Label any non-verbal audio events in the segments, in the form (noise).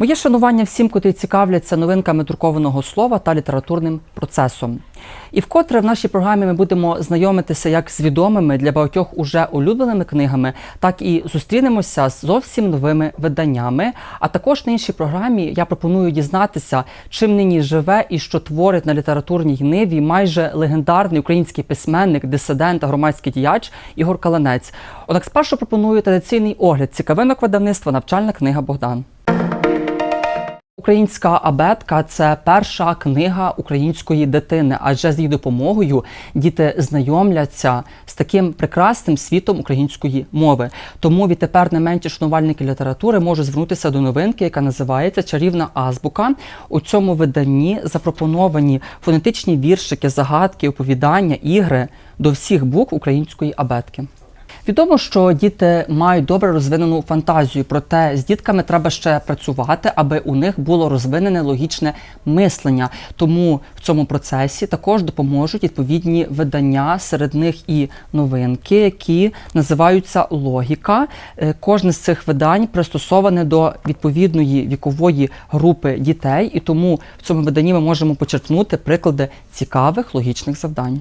Моє шанування всім, котрі цікавляться новинками друкованого слова та літературним процесом. І вкотре в нашій програмі ми будемо знайомитися як з відомими для багатьох уже улюбленими книгами, так і зустрінемося з зовсім новими виданнями. А також на іншій програмі я пропоную дізнатися, чим нині живе і що творить на літературній ниві майже легендарний український письменник, дисидент та громадський діяч Ігор Каланець. Однак спершу пропоную традиційний огляд цікавинок видавництва Навчальна книга Богдан. Українська абетка це перша книга української дитини, адже з її допомогою діти знайомляться з таким прекрасним світом української мови. Тому відтепер не менші шанувальники літератури можуть звернутися до новинки, яка називається Чарівна азбука. У цьому виданні запропоновані фонетичні віршики, загадки, оповідання, ігри до всіх букв української абетки. Відомо, що діти мають добре розвинену фантазію, проте з дітками треба ще працювати, аби у них було розвинене логічне мислення. Тому в цьому процесі також допоможуть відповідні видання, серед них і новинки, які називаються логіка. Е, Кожне з цих видань пристосоване до відповідної вікової групи дітей, і тому в цьому виданні ми можемо почерпнути приклади цікавих логічних завдань.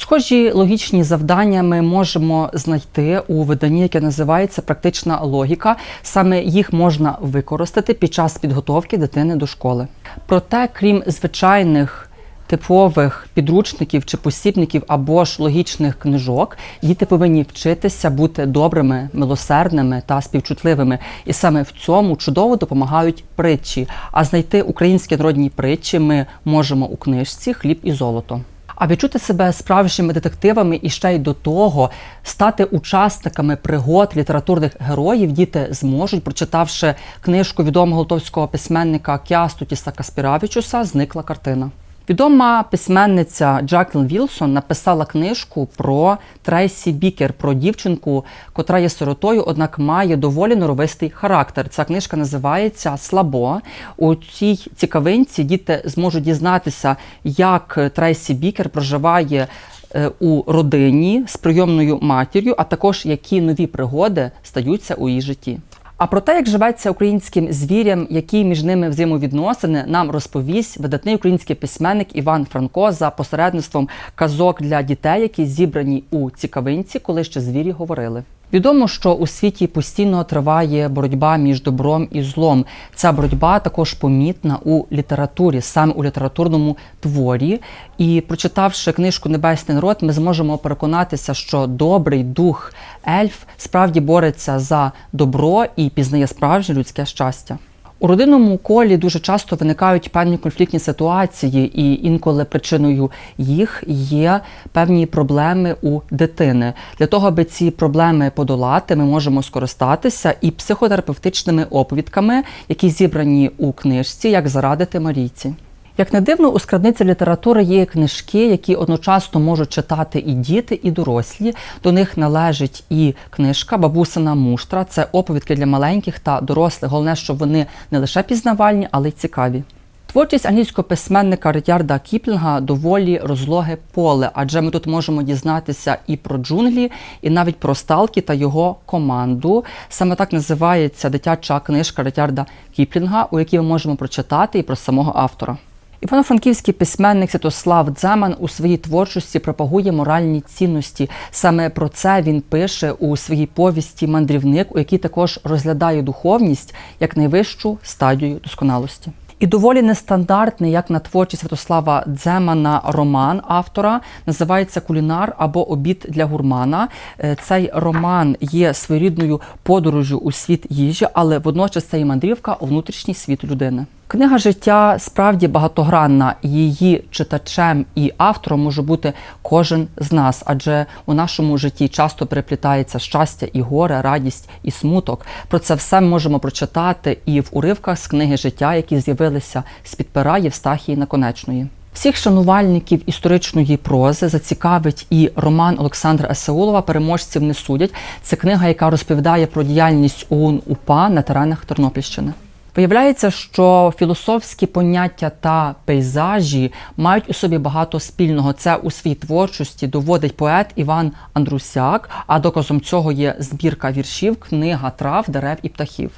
Схожі логічні завдання ми можемо знайти у виданні, яке називається Практична логіка. Саме їх можна використати під час підготовки дитини до школи. Проте, крім звичайних типових підручників чи посібників або ж логічних книжок, діти повинні вчитися бути добрими, милосердними та співчутливими. І саме в цьому чудово допомагають притчі. А знайти українські народні притчі ми можемо у книжці Хліб і золото. А відчути себе справжніми детективами і ще й до того стати учасниками пригод літературних героїв діти зможуть, прочитавши книжку відомого литовського письменника Кястутіса Каспіравічуса Зникла картина. Відома письменниця Джаклін Вілсон написала книжку про Трейсі Бікер, про дівчинку, котра є сиротою, однак має доволі норовистий характер. Ця книжка називається Слабо. У цій цікавинці діти зможуть дізнатися, як Трейсі Бікер проживає е, у родині з прийомною матір'ю, а також які нові пригоди стаються у її житті. А про те, як живеться українським звірям, які між ними взаємовідносини, нам розповість видатний український письменник Іван Франко за посередництвом казок для дітей, які зібрані у цікавинці, коли ще звірі говорили. Відомо, що у світі постійно триває боротьба між добром і злом. Ця боротьба також помітна у літературі, саме у літературному творі. І прочитавши книжку Небесний народ, ми зможемо переконатися, що добрий дух ельф справді бореться за добро і пізнає справжнє людське щастя. У родинному колі дуже часто виникають певні конфліктні ситуації, і інколи причиною їх є певні проблеми у дитини. Для того, аби ці проблеми подолати, ми можемо скористатися і психотерапевтичними оповідками, які зібрані у книжці, як зарадити Марійці. Як не дивно, у скарбниці літератури є книжки, які одночасно можуть читати і діти, і дорослі. До них належить і книжка Бабусина муштра. Це оповідки для маленьких та дорослих. Головне, щоб вони не лише пізнавальні, але й цікаві. Творчість англійського письменника Ридярда Кіплінга доволі розлоге поле, адже ми тут можемо дізнатися і про джунглі, і навіть про Сталкі та його команду. Саме так називається дитяча книжка Ридярда Кіплінга, у якій ми можемо прочитати і про самого автора. Івано-франківський письменник Святослав Дземан у своїй творчості пропагує моральні цінності. Саме про це він пише у своїй повісті Мандрівник, у якій також розглядає духовність як найвищу стадію досконалості. І доволі нестандартний, як на творчість Святослава Дземана, роман автора називається Кулінар або Обід для гурмана. Е, Цей роман є своєрідною подорожю у світ їжі, але водночас це і мандрівка у внутрішній світ людини. Книга життя справді багатогранна. Її читачем і автором може бути кожен з нас, адже у нашому житті часто переплітається щастя і горе, радість і смуток. Про це все ми можемо прочитати і в уривках з книги життя, які з'явилися з під пера Євстахії Наконечної. Всіх шанувальників історичної прози зацікавить і роман Олександра Есеулова Переможців не судять. Це книга, яка розповідає про діяльність ОУН УПА на теренах Тернопільщини. Виявляється, що філософські поняття та пейзажі мають у собі багато спільного. Це у своїй творчості доводить поет Іван Андрусяк, а доказом цього є збірка віршів, книга трав, дерев і птахів.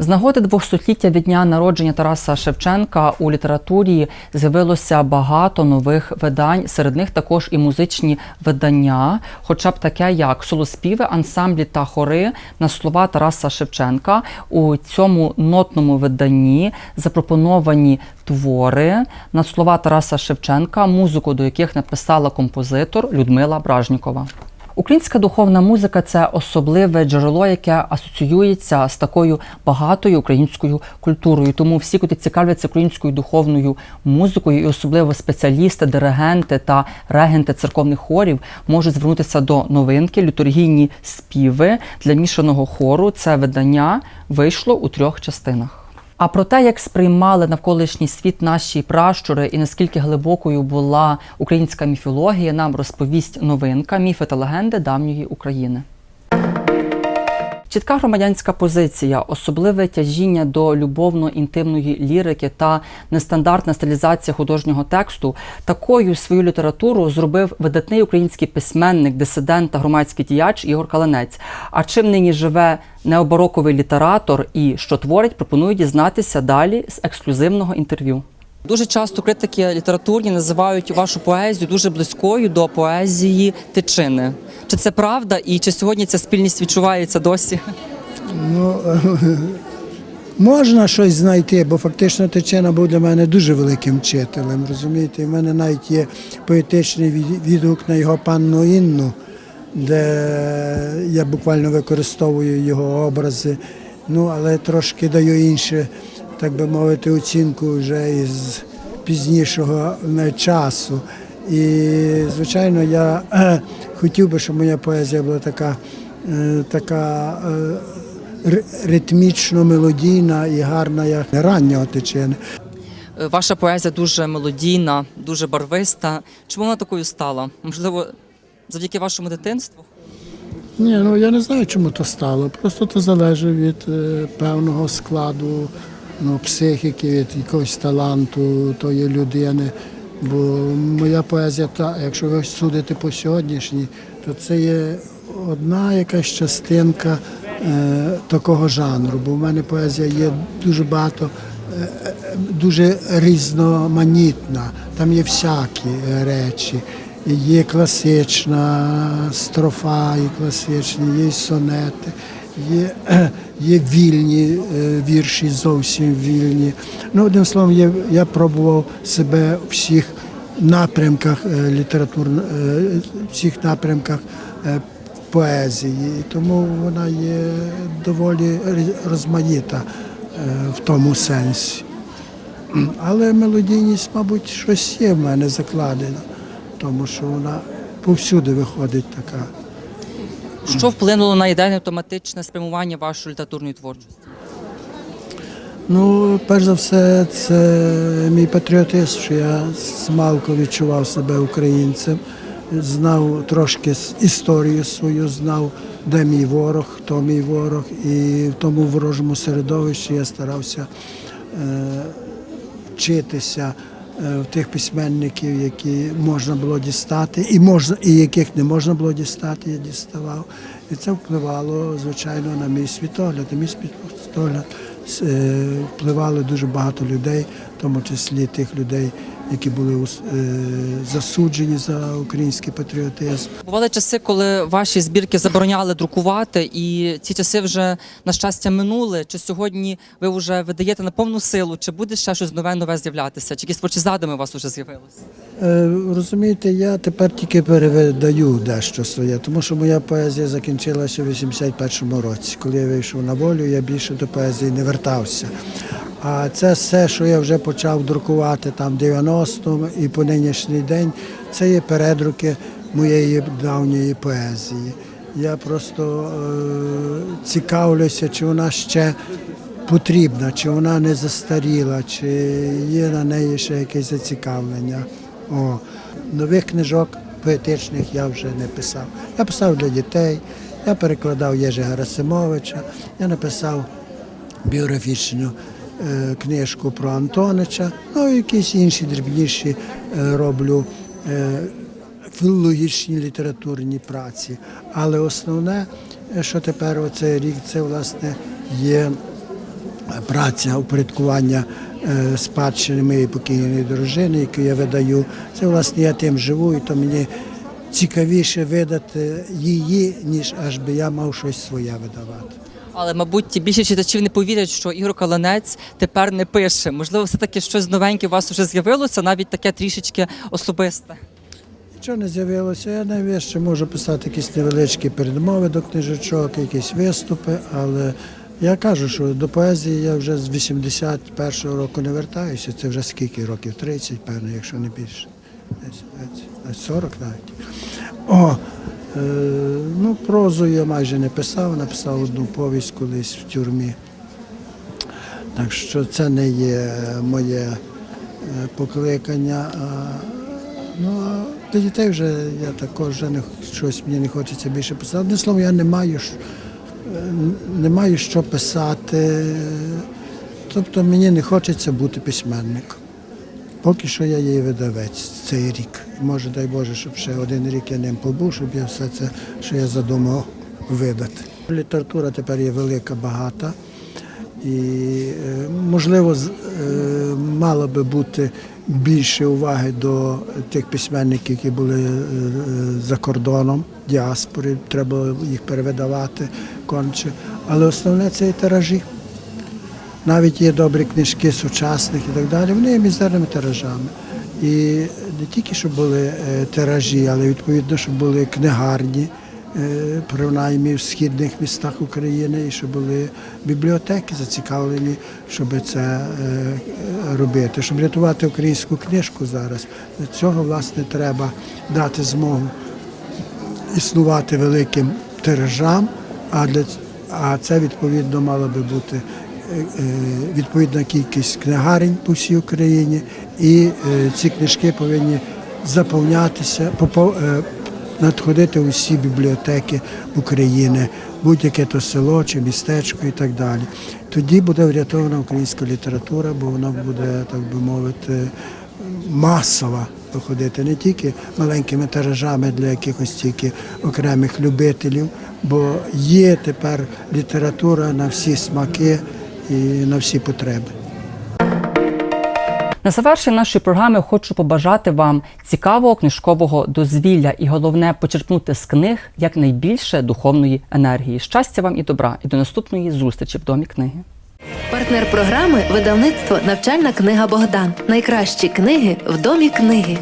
З нагоди двохсотліття від дня народження Тараса Шевченка у літературі з'явилося багато нових видань. Серед них також і музичні видання, хоча б таке, як солоспіви, ансамблі та хори на слова Тараса Шевченка. У цьому нотному виданні запропоновані твори на слова Тараса Шевченка, музику до яких написала композитор Людмила Бражнікова. Українська духовна музика це особливе джерело, яке асоціюється з такою багатою українською культурою. Тому всі, котрі цікавляться українською духовною музикою, і особливо спеціалісти, диригенти та регенти церковних хорів, можуть звернутися до новинки літургійні співи для мішаного хору. Це видання вийшло у трьох частинах. А про те, як сприймали навколишній світ наші пращури і наскільки глибокою була українська міфологія, нам розповість новинка міфи та легенди давньої України. Чітка громадянська позиція, особливе тяжіння до любовно-інтимної лірики та нестандартна стилізація художнього тексту такою свою літературу зробив видатний український письменник, дисидент та громадський діяч Ігор Каланець. А чим нині живе необароковий літератор і що творить, пропоную дізнатися далі з ексклюзивного інтерв'ю. Дуже часто критики літературні називають вашу поезію дуже близькою до поезії Тичини. Чи це правда, і чи сьогодні ця спільність відчувається досі? Ну, (laughs) можна щось знайти, бо фактично Тичина був для мене дуже великим вчителем. Розумієте, У мене навіть є поетичний відгук на його панну Інну, де я буквально використовую його образи. Ну, але трошки даю інше, так би мовити, оцінку вже із пізнішого часу. І, звичайно, я (clears throat) хотів би, щоб моя поезія була така, е, така е, ритмічно мелодійна і гарна, як раннього течини. Е, Ваша поезія дуже мелодійна, дуже барвиста. Чому вона такою стала? Можливо, завдяки вашому дитинству? Ні, ну я не знаю, чому то стало. Просто то залежить від е, певного складу ну, психіки, від якогось таланту тої людини. Бо моя поезія, та, якщо ви судите по сьогоднішній, то це є одна якась частинка е, такого жанру. Бо в мене поезія є дуже багато, е, е, дуже різноманітна. Там є всякі речі. Є класична строфа, і класичні, є сонети, є, (clears throat) є вільні е, вірші, зовсім вільні. Ну, одним словом, я, я пробував себе у всіх напрямках е, літературно, е, всіх напрямках поезії. Тому вона є доволі розмаїта в тому сенсі. (clears throat) Але мелодійність, мабуть, щось є в мене закладено, тому що вона повсюди виходить така. Що вплинуло на ідейне автоматичне спрямування вашої літературної творчості? Ну, перш за все, це мій патріотизм, що я з малку відчував себе українцем, знав трошки історію свою, знав, де мій ворог, хто мій ворог, і в тому ворожому середовищі я старався е, вчитися тих письменників, які можна було дістати, і можна, і яких не можна було дістати, я діставав. І це впливало, звичайно, на мій світогляд. На мій світогляд е, впливало дуже багато людей, в тому числі тих людей, які були е, засуджені за український патріотизм. Бували часи, коли ваші збірки забороняли друкувати, і ці часи вже на щастя минули. Чи сьогодні ви вже видаєте на повну силу? Чи буде ще щось нове нове з'являтися? Чи якісь творчі задуми у вас вже з'явилися? Е, Розумієте, я тепер тільки перевидаю дещо своє, тому що моя поезія закінчилася у 81-му році. Коли я вийшов на волю, я більше до поезії не вертався. А це все, що я вже почав друкувати там в 90-му і по нинішній день, це є передруки моєї давньої поезії. Я просто е, цікавлюся, чи вона ще потрібна, чи вона не застаріла, чи є на неї ще якесь зацікавлення. О, нових книжок поетичних я вже не писав. Я писав для дітей, я перекладав Єжи Герасимовича, я написав біографічну книжку про Антонича, ну і якісь інші дрібніші е, роблю е, філологічні літературні праці. Але основне, е, що тепер оцей рік, це власне є праця упорядкування е, спадщини моєї покійної дружини, яку я видаю. Це власне я тим живу, і то мені цікавіше видати її, ніж аж би я мав щось своє видавати. Але, мабуть, більше читачів не повірять, що Ігор Каланець тепер не пише. Можливо, все-таки щось новеньке у вас вже з'явилося, навіть таке трішечки особисте. Нічого не з'явилося. Я навіть ще можу писати якісь невеличкі передмови до книжечок, якісь виступи, але я кажу, що до поезії я вже з 81-го року не вертаюся. Це вже скільки років? 30, певно, якщо не більше. Десь, десь, десь 40 навіть. О, ну, прозу я майже не писав, написав одну повість колись в тюрмі. Так що це не є моє е, покликання. Ну, а для дітей вже я також вже не, щось мені не хочеться більше писати. Одним словом, я не маю, е, не маю що писати. Тобто мені не хочеться бути письменником. Поки що я є видавець цей рік. Може, дай Боже, щоб ще один рік я ним побув, щоб я все це, що я задумав, видати. Література тепер є велика, багата. І, е, можливо, е, мало би бути більше уваги до тих письменників, які були е, за кордоном, діаспори, треба їх перевидавати конче. Але основне це і тиражі. Навіть є добрі книжки сучасних і так далі, вони є мізерними тиражами. І не тільки щоб були е, тиражі, але відповідно, щоб були книгарні, е, принаймні в східних містах України, і щоб були бібліотеки зацікавлені, щоб це е, робити, щоб рятувати українську книжку зараз. Для цього власне треба дати змогу існувати великим тиражам, а для а це відповідно мала би бути відповідна кількість книгарень по всій Україні, і е, ці книжки повинні заповнятися, е, надходити у всі бібліотеки України, будь-яке то село чи містечко і так далі. Тоді буде врятована українська література, бо вона буде, так би мовити, масово виходити не тільки маленькими тиражами для якихось тільки окремих любителів, бо є тепер література на всі смаки і на всі потреби. На завершення нашої програми хочу побажати вам цікавого книжкового дозвілля і головне почерпнути з книг якнайбільше духовної енергії. Щастя вам і добра, і до наступної зустрічі в домі книги. Партнер програми видавництво Навчальна книга Богдан. Найкращі книги в домі книги.